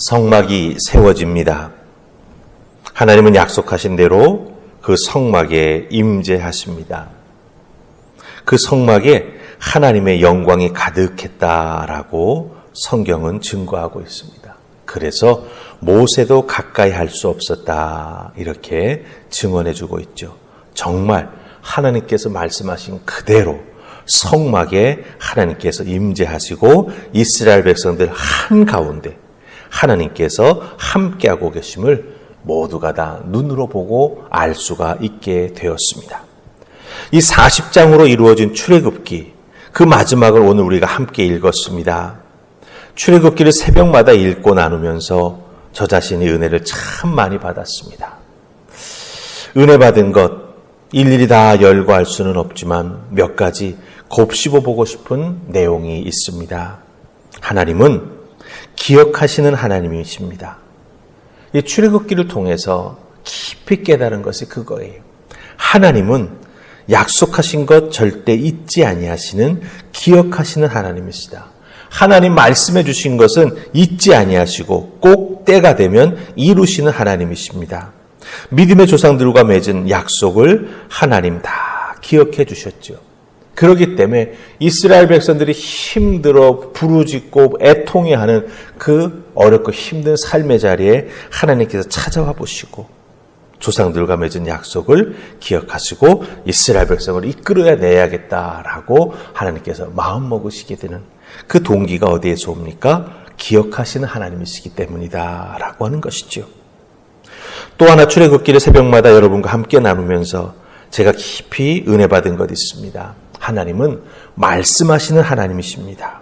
성막이 세워집니다. 하나님은 약속하신 대로 그 성막에 임재하십니다. 그 성막에 하나님의 영광이 가득했다라고 성경은 증거하고 있습니다. 그래서 모세도 가까이 할 수 없었다. 이렇게 증언해 주고 있죠. 정말 하나님께서 말씀하신 그대로 성막에 하나님께서 임재하시고 이스라엘 백성들 한 가운데 하나님께서 함께하고 계심을 모두가 다 눈으로 보고 알 수가 있게 되었습니다. 이 40장으로 이루어진 출애굽기 그 마지막을 오늘 우리가 함께 읽었습니다. 출애굽기를 새벽마다 읽고 나누면서 저 자신이 은혜를 참 많이 받았습니다. 은혜 받은 것 일일이 다 열거할 수는 없지만 몇 가지 곱씹어 보고 싶은 내용이 있습니다. 하나님은 기억하시는 하나님이십니다. 이 출애굽기를 통해서 깊이 깨달은 것이 그거예요. 하나님은 약속하신 것 절대 잊지 아니하시는 기억하시는 하나님이시다. 하나님 말씀해 주신 것은 잊지 아니하시고 꼭 때가 되면 이루시는 하나님이십니다. 믿음의 조상들과 맺은 약속을 하나님 다 기억해 주셨죠. 그렇기 때문에 이스라엘 백성들이 힘들어 부르짖고 애통해하는 그 어렵고 힘든 삶의 자리에 하나님께서 찾아와 보시고 조상들과 맺은 약속을 기억하시고 이스라엘 백성을 이끌어야 내야겠다라고 하나님께서 마음 먹으시게 되는 그 동기가 어디에서 옵니까? 기억하시는 하나님이시기 때문이다라고 하는 것이죠. 또 하나 출애굽기를 새벽마다 여러분과 함께 나누면서 제가 깊이 은혜 받은 것 있습니다. 하나님은 말씀하시는 하나님이십니다.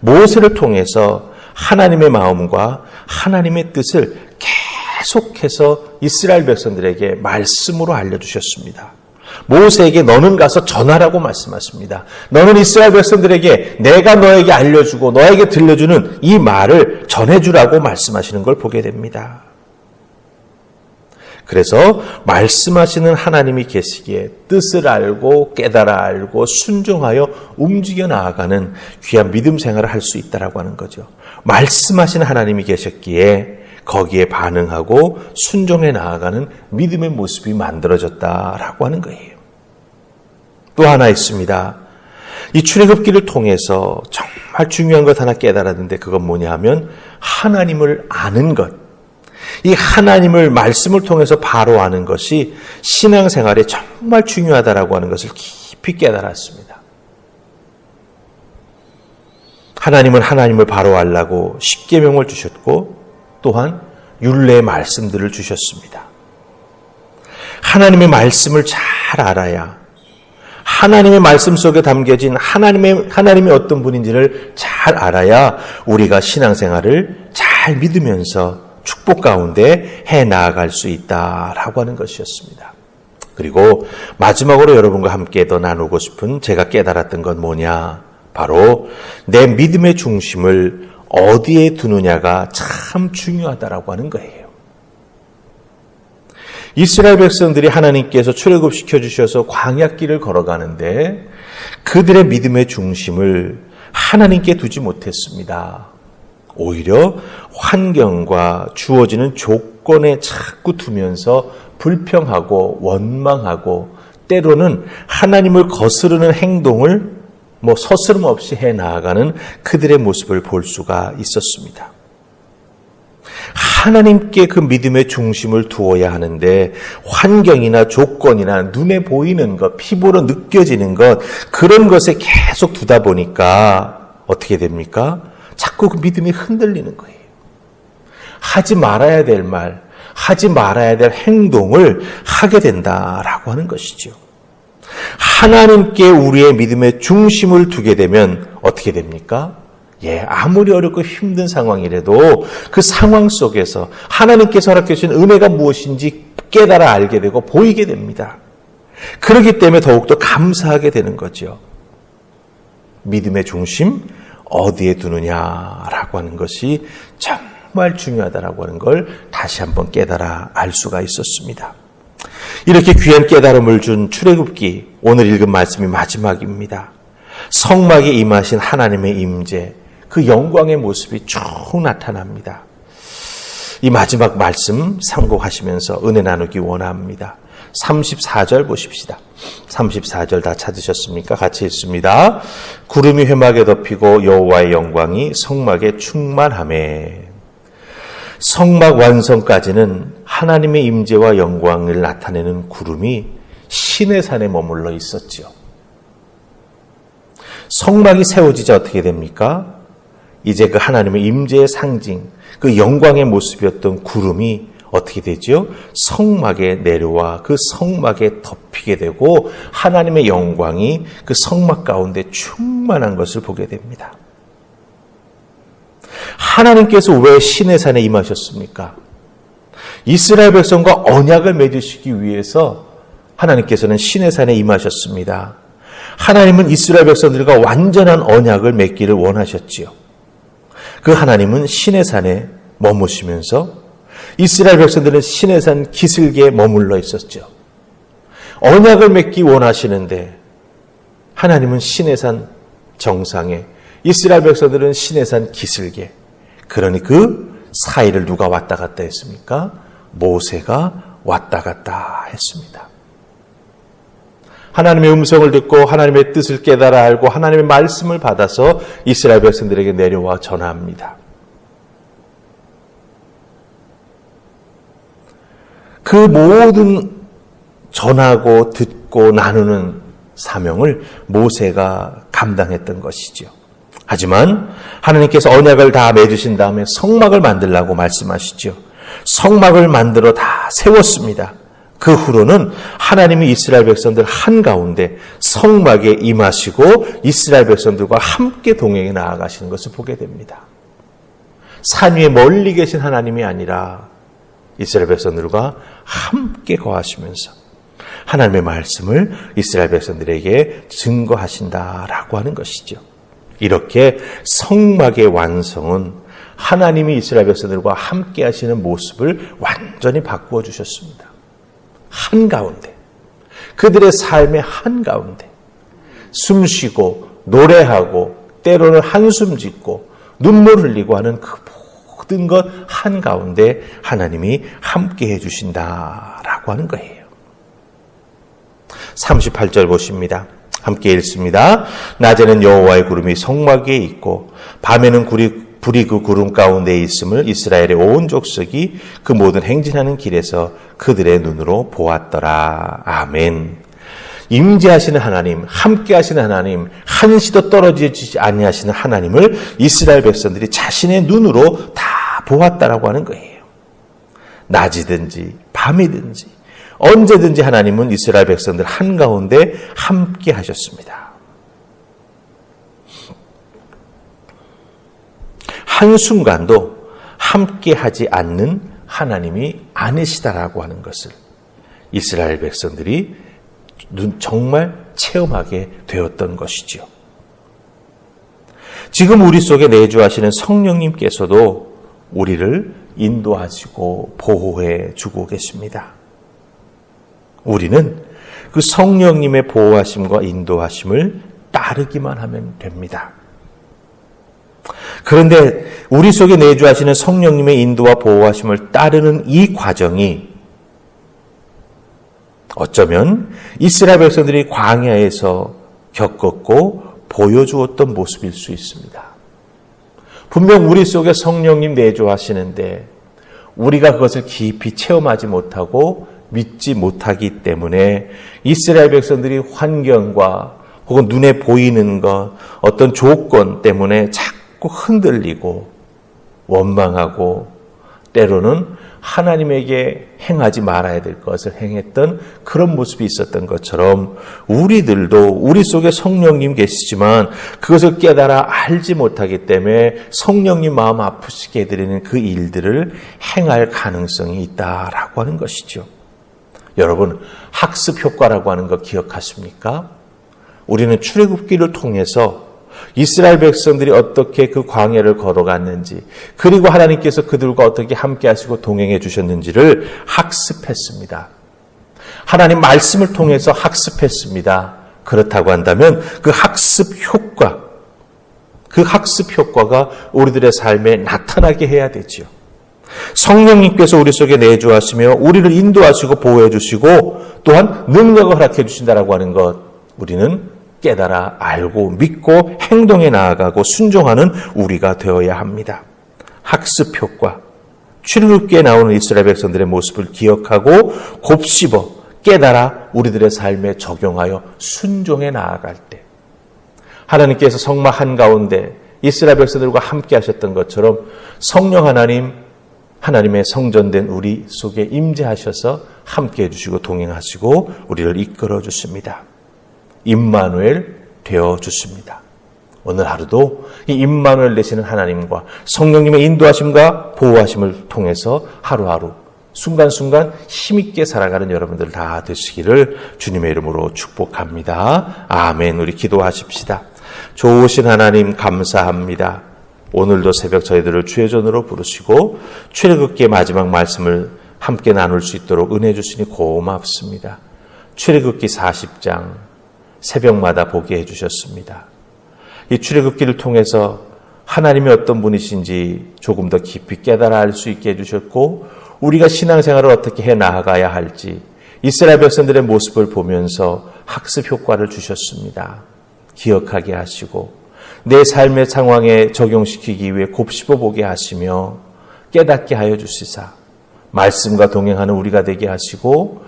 모세를 통해서 하나님의 마음과 하나님의 뜻을 계속해서 이스라엘 백성들에게 말씀으로 알려주셨습니다. 모세에게 너는 가서 전하라고 말씀하십니다. 너는 이스라엘 백성들에게 내가 너에게 알려주고 너에게 들려주는 이 말을 전해주라고 말씀하시는 걸 보게 됩니다. 그래서 말씀하시는 하나님이 계시기에 뜻을 알고 깨달아 알고 순종하여 움직여 나아가는 귀한 믿음 생활을 할 수 있다라고 하는 거죠. 말씀하시는 하나님이 계셨기에 거기에 반응하고 순종해 나아가는 믿음의 모습이 만들어졌다라고 하는 거예요. 또 하나 있습니다. 이 출애굽기를 통해서 정말 중요한 것 하나 깨달았는데 그건 뭐냐 하면 하나님을 아는 것. 이 하나님을 말씀을 통해서 바로 아는 것이 신앙생활에 정말 중요하다라고 하는 것을 깊이 깨달았습니다. 하나님은 하나님을 바로 알라고 십계명을 주셨고 또한 율례의 말씀들을 주셨습니다. 하나님의 말씀을 잘 알아야 하나님의 말씀 속에 담겨진 하나님의 하나님이 어떤 분인지를 잘 알아야 우리가 신앙생활을 잘 믿으면서 축복 가운데 해 나아갈 수 있다라고 하는 것이었습니다. 그리고 마지막으로 여러분과 함께 더 나누고 싶은 제가 깨달았던 건 뭐냐? 바로 내 믿음의 중심을 어디에 두느냐가 참 중요하다라고 하는 거예요. 이스라엘 백성들이 하나님께서 출애굽시켜 주셔서 광야길을 걸어가는데 그들의 믿음의 중심을 하나님께 두지 못했습니다. 오히려 환경과 주어지는 조건에 자꾸 두면서 불평하고 원망하고 때로는 하나님을 거스르는 행동을 뭐 서스름 없이 해 나아가는 그들의 모습을 볼 수가 있었습니다. 하나님께 그 믿음의 중심을 두어야 하는데 환경이나 조건이나 눈에 보이는 것, 피부로 느껴지는 것 그런 것에 계속 두다 보니까 어떻게 됩니까? 자꾸 그 믿음이 흔들리는 거예요. 하지 말아야 될 말, 하지 말아야 될 행동을 하게 된다라고 하는 것이죠. 하나님께 우리의 믿음의 중심을 두게 되면 어떻게 됩니까? 예, 아무리 어렵고 힘든 상황이라도 그 상황 속에서 하나님께서 허락해 주신 은혜가 무엇인지 깨달아 알게 되고 보이게 됩니다. 그렇기 때문에 더욱더 감사하게 되는 거죠. 믿음의 중심 어디에 두느냐라고 하는 것이 정말 중요하다라고 하는 걸 다시 한번 깨달아 알 수가 있었습니다. 이렇게 귀한 깨달음을 준 출애굽기 오늘 읽은 말씀이 마지막입니다. 성막에 임하신 하나님의 임재 그 영광의 모습이 쭉 나타납니다. 이 마지막 말씀 상고하시면서 은혜 나누기 원합니다. 34절 보십시다. 34절 다 찾으셨습니까? 같이 읽습니다. 구름이 회막에 덮이고 여호와의 영광이 성막에 충만함에 성막 완성까지는 하나님의 임재와 영광을 나타내는 구름이 신의 산에 머물러 있었지요. 성막이 세워지자 어떻게 됩니까? 이제 그 하나님의 임재의 상징, 그 영광의 모습이었던 구름이 어떻게 되죠? 성막에 내려와 그 성막에 덮이게 되고 하나님의 영광이 그 성막 가운데 충만한 것을 보게 됩니다. 하나님께서 왜 신의 산에 임하셨습니까? 이스라엘 백성과 언약을 맺으시기 위해서 하나님께서는 신의 산에 임하셨습니다. 하나님은 이스라엘 백성들과 완전한 언약을 맺기를 원하셨지요. 그 하나님은 신의 산에 머무시면서 이스라엘 백성들은 신의 산 기슭에 머물러 있었죠. 언약을 맺기 원하시는데 하나님은 신의 산 정상에 이스라엘 백성들은 신의 산 기슭에 그러니 그 사이를 누가 왔다 갔다 했습니까? 모세가 왔다 갔다 했습니다. 하나님의 음성을 듣고 하나님의 뜻을 깨달아 알고 하나님의 말씀을 받아서 이스라엘 백성들에게 내려와 전합니다. 그 모든 전하고 듣고 나누는 사명을 모세가 감당했던 것이죠. 하지만 하나님께서 언약을 다 맺으신 다음에 성막을 만들라고 말씀하시죠. 성막을 만들어 다 세웠습니다. 그 후로는 하나님이 이스라엘 백성들 한가운데 성막에 임하시고 이스라엘 백성들과 함께 동행해 나아가시는 것을 보게 됩니다. 산 위에 멀리 계신 하나님이 아니라 이스라엘 백성들과 함께 거하시면서 하나님의 말씀을 이스라엘 백성들에게 증거하신다라고 하는 것이죠. 이렇게 성막의 완성은 하나님이 이스라엘 백성들과 함께 하시는 모습을 완전히 바꾸어 주셨습니다. 한가운데. 그들의 삶의 한가운데. 숨 쉬고, 노래하고, 때로는 한숨 짓고, 눈물 흘리고 하는 그 모든 것 한가운데 하나님이 함께 해주신다라고 하는 거예요. 38절 보십니다. 함께 읽습니다. 낮에는 여호와의 구름이 성막 위에 있고 밤에는 구리, 불이 그 구름 가운데 있음을 이스라엘의 온 족속이 그 모든 행진하는 길에서 그들의 눈으로 보았더라. 아멘. 임재하시는 하나님, 함께 하시는 하나님, 한시도 떨어지지 아니하시는 하나님을 이스라엘 백성들이 자신의 눈으로 다 보았다라고 하는 거예요. 낮이든지 밤이든지 언제든지 하나님은 이스라엘 백성들 한가운데 함께 하셨습니다. 한순간도 함께 하지 않는 하나님이 아니시다라고 하는 것을 이스라엘 백성들이 정말 체험하게 되었던 것이지요. 지금 우리 속에 내주하시는 성령님께서도 우리를 인도하시고 보호해 주고 계십니다. 우리는 그 성령님의 보호하심과 인도하심을 따르기만 하면 됩니다. 그런데 우리 속에 내주하시는 성령님의 인도와 보호하심을 따르는 이 과정이 어쩌면 이스라엘 백성들이 광야에서 겪었고 보여주었던 모습일 수 있습니다. 분명 우리 속에 성령님 내주하시는데 우리가 그것을 깊이 체험하지 못하고 믿지 못하기 때문에 이스라엘 백성들이 환경과 혹은 눈에 보이는 것, 어떤 조건 때문에 자꾸 흔들리고 원망하고 때로는 하나님에게 행하지 말아야 될 것을 행했던 그런 모습이 있었던 것처럼 우리들도 우리 속에 성령님 계시지만 그것을 깨달아 알지 못하기 때문에 성령님 마음 아프시게 해드리는 그 일들을 행할 가능성이 있다라고 하는 것이죠. 여러분 학습 효과라고 하는 거 기억하십니까? 우리는 출애굽기를 통해서 이스라엘 백성들이 어떻게 그 광야를 걸어갔는지, 그리고 하나님께서 그들과 어떻게 함께 하시고 동행해 주셨는지를 학습했습니다. 하나님 말씀을 통해서 학습했습니다. 그렇다고 한다면 그 학습 효과, 그 학습 효과가 우리들의 삶에 나타나게 해야 되지요. 성령님께서 우리 속에 내주하시며 우리를 인도하시고 보호해 주시고 또한 능력을 허락해 주신다라고 하는 것 우리는 깨달아 알고 믿고 행동에 나아가고 순종하는 우리가 되어야 합니다. 학습 효과 출애굽기에 나오는 이스라엘 백성들의 모습을 기억하고 곱씹어 깨달아 우리들의 삶에 적용하여 순종해 나아갈 때 하나님께서 성막 한가운데 이스라엘 백성들과 함께 하셨던 것처럼 성령 하나님 하나님의 성전된 우리 속에 임재하셔서 함께 해주시고 동행하시고 우리를 이끌어 주십니다. 임마누엘 되어 주십니다. 오늘 하루도 이 임마누엘 되시는 하나님과 성령님의 인도하심과 보호하심을 통해서 하루하루 순간순간 힘있게 살아가는 여러분들 다 되시기를 주님의 이름으로 축복합니다. 아멘. 우리 기도하십시다. 좋으신 하나님 감사합니다. 오늘도 새벽 저희들을 주의 전으로 부르시고 출애굽기의 마지막 말씀을 함께 나눌 수 있도록 은혜 주시니 고맙습니다. 출애굽기 40장 새벽마다 보게 해 주셨습니다. 이 출애굽기를 통해서 하나님이 어떤 분이신지 조금 더 깊이 깨달아 알 수 있게 해 주셨고 우리가 신앙생활을 어떻게 해 나아가야 할지 이스라엘 백성들의 모습을 보면서 학습 효과를 주셨습니다. 기억하게 하시고 내 삶의 상황에 적용시키기 위해 곱씹어 보게 하시며 깨닫게 하여 주시사 말씀과 동행하는 우리가 되게 하시고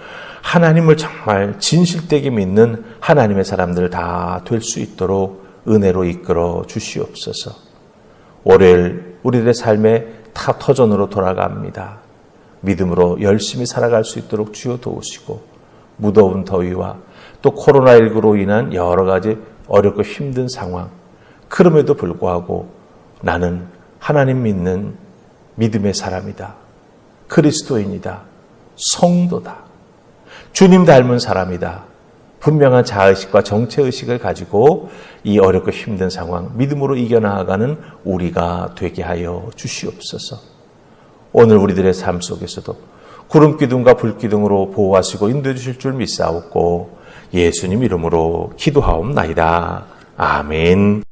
하나님을 정말 진실되게 믿는 하나님의 사람들 다 될 수 있도록 은혜로 이끌어 주시옵소서. 월요일 우리들의 삶의 타 터전으로 돌아갑니다. 믿음으로 열심히 살아갈 수 있도록 주여 도우시고 무더운 더위와 또 코로나19로 인한 여러 가지 어렵고 힘든 상황 그럼에도 불구하고 나는 하나님 믿는 믿음의 사람이다. 그리스도인이다. 성도다. 주님 닮은 사람이다. 분명한 자의식과 정체의식을 가지고 이 어렵고 힘든 상황 믿음으로 이겨나가는 우리가 되게 하여 주시옵소서. 오늘 우리들의 삶 속에서도 구름 기둥과 불 기둥으로 보호하시고 인도해 주실 줄 믿사옵고 예수님 이름으로 기도하옵나이다. 아멘.